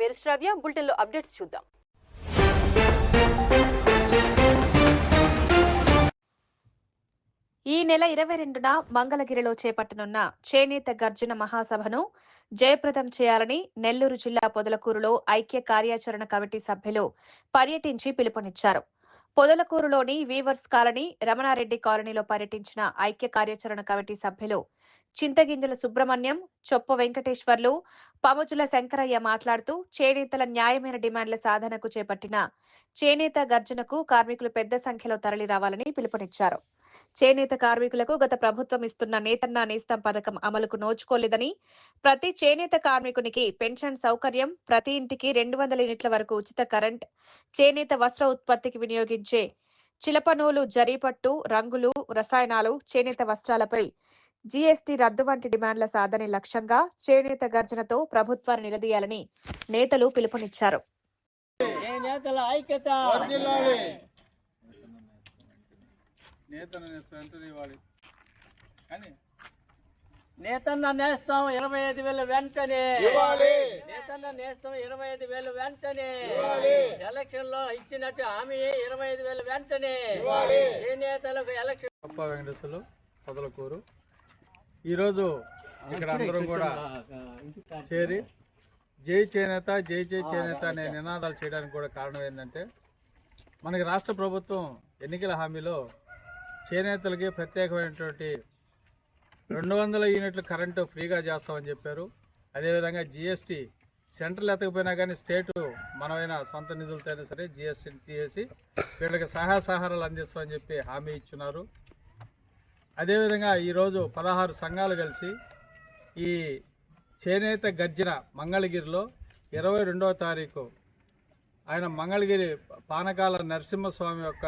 పేరు శ్రావ్య బులెటిన్లో అప్డేట్స్ చూద్దాం. ఈ నెల ఇరవై రెండున మంగళగిరిలో చేపట్టనున్న చేనేత గర్జన మహాసభను జయప్రదం చేయాలని నెల్లూరు జిల్లా పొదలకూరులో ఐక్య కార్యాచరణ కమిటీ సభ్యులు పర్యటించి పిలుపునిచ్చారు. పొదలకూరులోని వీవర్స్ కాలనీ రమణారెడ్డి కాలనీలో పర్యటించిన ఐక్య కార్యాచరణ కమిటీ సభ్యులు చింతగింజల సుబ్రహ్మణ్యం చొప్ప వెంకటేశ్వర్లు పమజుల శంకరయ్య మాట్లాడుతూ చేనేతల న్యాయమైన డిమాండ్ల సాధనకు చేపట్టిన చేనేత గర్జనకు కార్మికులు పెద్ద సంఖ్యలో తరలి రావాలని పిలుపునిచ్చారు. చేనేత కార్మికులకు గత ప్రభుత్వం ఇస్తున్న నేతన్న నేస్తం పథకం అమలుకు నోచుకోలేదని ప్రతి చేనేత కార్మికునికి పెన్షన్ సౌకర్యం ప్రతి ఇంటికి రెండు వందల యూనిట్ల వరకు ఉచిత కరెంట్ చేనేత వస్త్ర ఉత్పత్తికి వినియోగించే చిలపనూలు జరీపట్టు రంగులు రసాయనాలు చేనేత వస్త్రాలపై జీఎస్టీ రద్దు వంటి డిమాండ్ల సాధనే లక్ష్యంగా చేనేత గర్జనతో ప్రభుత్వాన్ని నిలదీయాలని నేతలు పిలుపునిచ్చారు. నేతన్న నేస్తాం ఇరవై ఐదు వేలు వెంటనే. ఇవ్వాలి. నేతన్న నేస్తాం ఇరవై ఐదు వేలు వెంటనే. ఇవ్వాలి. ఎలక్షన్లో ఇచ్చినట్టు హామీ ఇరవై ఐదు వేలు వెంటనే. ఇవ్వాలి. ఏ నేతలకు ఎలక్షన్ వెంకటేశ్వరులు పొదలకూరు. ఈరోజు ఇక్కడ అందరం కూడా చేరి జై చేనేత జై జై చేనేత అనే నినాదాలు చేయడానికి కూడా కారణం ఏంటంటే మనకి రాష్ట్ర ప్రభుత్వం ఎన్నికల హామీలో చేనేతలకి ప్రత్యేకమైనటువంటి రెండు వందల యూనిట్ల కరెంటు ఫ్రీగా చేస్తామని చెప్పారు. అదేవిధంగా జిఎస్టీ సెంట్రల్ ఎత్తకపోయినా కానీ స్టేటు మనమైనా సొంత నిధులతో అయినా సరే జిఎస్టీని తీసేసి వీళ్ళకి సహాయ సహకారాలు అందిస్తామని చెప్పి హామీ ఇచ్చున్నారు. అదేవిధంగా ఈరోజు పదహారు సంఘాలు కలిసి ఈ చేనేత గర్జన మంగళగిరిలో ఇరవై రెండవ తారీఖు ఆయన మంగళగిరి పానకాల నరసింహస్వామి యొక్క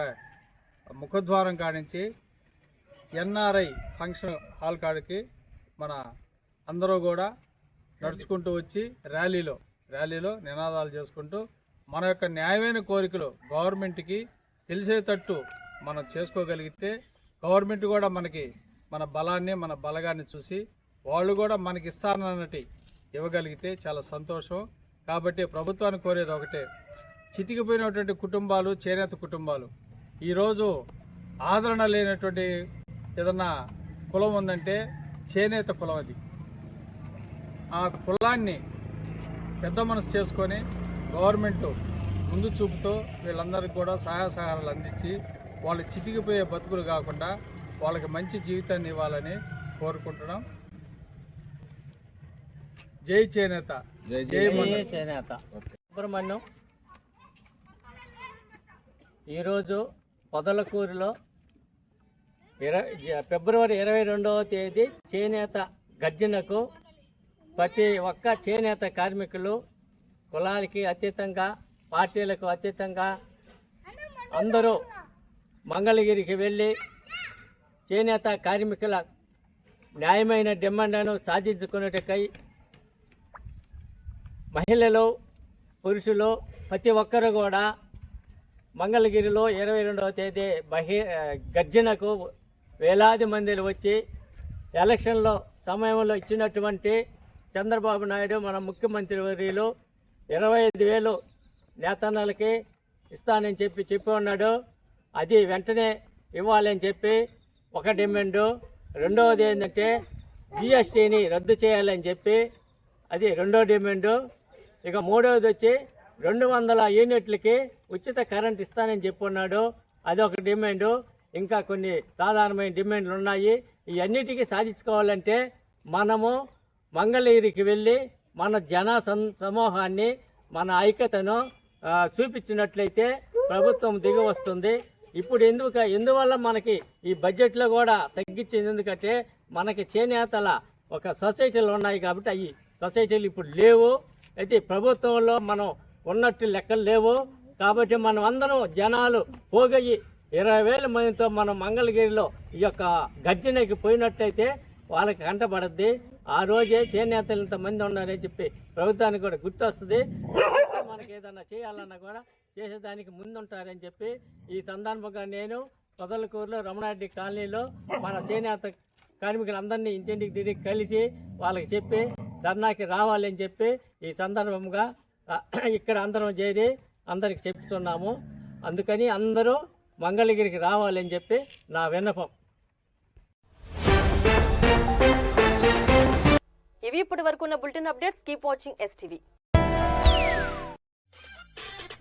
ముఖద్వారం కాడించి ఎన్ఆర్ఐ ఫంక్షన్ హాల్ కాడికి మన అందరూ కూడా నడుచుకుంటూ వచ్చి ర్యాలీలో ర్యాలీలో నినాదాలు చేసుకుంటూ మన యొక్క న్యాయమైన కోరికలు గవర్నమెంట్కి తెలిసేటట్టు మనం చేసుకోగలిగితే గవర్నమెంట్ కూడా మనకి మన బలాన్ని మన బలగాన్ని చూసి వాళ్ళు కూడా మనకి ఇస్తానన్నటి ఇవ్వగలిగితే చాలా సంతోషం. కాబట్టి ప్రభుత్వాన్ని కోరేది ఒకటే చితికిపోయినటువంటి కుటుంబాలు చేనేత కుటుంబాలు. ఈరోజు ఆదరణ లేనటువంటి ఏదన్నా కులం ఉందంటే చేనేత కులం అది. ఆ కులాన్ని పెద్ద మనసు చేసుకొని గవర్నమెంట్ ముందు చూపుతో వీళ్ళందరికీ కూడా సహాయ సహకారాలు అందించి వాళ్ళు చితికిపోయే బతుకులు కాకుండా వాళ్ళకి మంచి జీవితాన్ని ఇవ్వాలని కోరుకుంటున్నాం. జై చేనేత. జై చేనేత. సుబ్రహ్మణ్యం ఈరోజు పొదలకూరులో ఇరవై ఫిబ్రవరి ఇరవై రెండవ తేదీ చేనేత గర్జనకు ప్రతి ఒక్క చేనేత కార్మికులు కులాలకి అతీతంగా పార్టీలకు అతీతంగా అందరూ మంగళగిరికి వెళ్ళి చేనేత కార్మికుల న్యాయమైన డిమాండ్లను సాధించుకునేటకై మహిళలు పురుషులు ప్రతి ఒక్కరు కూడా మంగళగిరిలో ఇరవై రెండవ తేదీ బహి గర్జనకు వేలాది మందిలు వచ్చి ఎలక్షన్లో సమయంలో ఇచ్చినటువంటి చంద్రబాబు నాయుడు మన ముఖ్యమంత్రి వర్యులు ఇరవై ఐదు వేలు నేతన్నలకి ఇస్తానని చెప్పి చెప్పి ఉన్నాడు. అది వెంటనే ఇవ్వాలని చెప్పి ఒక డిమాండు. రెండవది ఏంటంటే జిఎస్టీని రద్దు చేయాలని చెప్పి అది రెండో డిమాండు. ఇక మూడవది వచ్చి రెండు వందల యూనిట్లకి ఉచిత కరెంట్ ఇస్తానని చెప్పున్నాడు అది ఒక డిమాండు. ఇంకా కొన్ని సాధారణమైన డిమాండ్లు ఉన్నాయి. ఈ అన్నిటికీ సాధించుకోవాలంటే మనము మంగళగిరికి వెళ్ళి మన జన సం- సమూహాన్ని మన ఐక్యతను చూపించినట్లయితే ప్రభుత్వం దిగి వస్తుంది. ఇప్పుడు ఎందుకు? ఎందువల్ల మనకి ఈ బడ్జెట్లో కూడా తగ్గించింది? ఎందుకంటే మనకి చేనేతల ఒక సొసైటీలు ఉన్నాయి కాబట్టి అవి సొసైటీలు ఇప్పుడు లేవు. అయితే ప్రభుత్వంలో మనం ఉన్నట్టు లెక్కలు లేవు. కాబట్టి మనం అందరం జనాలు పోగయ్యి ఇరవై వేల మందితో మనం మంగళగిరిలో ఈ యొక్క గర్జనకి పోయినట్టయితే వాళ్ళకి కంటపడద్ది. ఆ రోజే చేనేతలు ఇంతమంది ఉన్నారని చెప్పి ప్రభుత్వానికి కూడా గుర్తొస్తుంది. మనకి ఏదన్నా చేయాలన్నా కూడా చేసేదానికి ముందుంటారని చెప్పి ఈ సందర్భంగా నేను పొదలకూరులో రమణారెడ్డి కాలనీలో మన చేనేత కార్మికులందరినీ ఇంటింటికి తిరిగి కలిసి వాళ్ళకి చెప్పి ధర్నాకి రావాలని చెప్పి ఈ సందర్భంగా ఇక్కడ అందరం చేరి అందరికి చెప్తున్నాము. అందుకని అందరూ మంగళగిరికి రావాలని చెప్పి నా విన్నపం. ఇవి ఇప్పటి వరకు ఉన్న bulletin updates. Keep watching STV.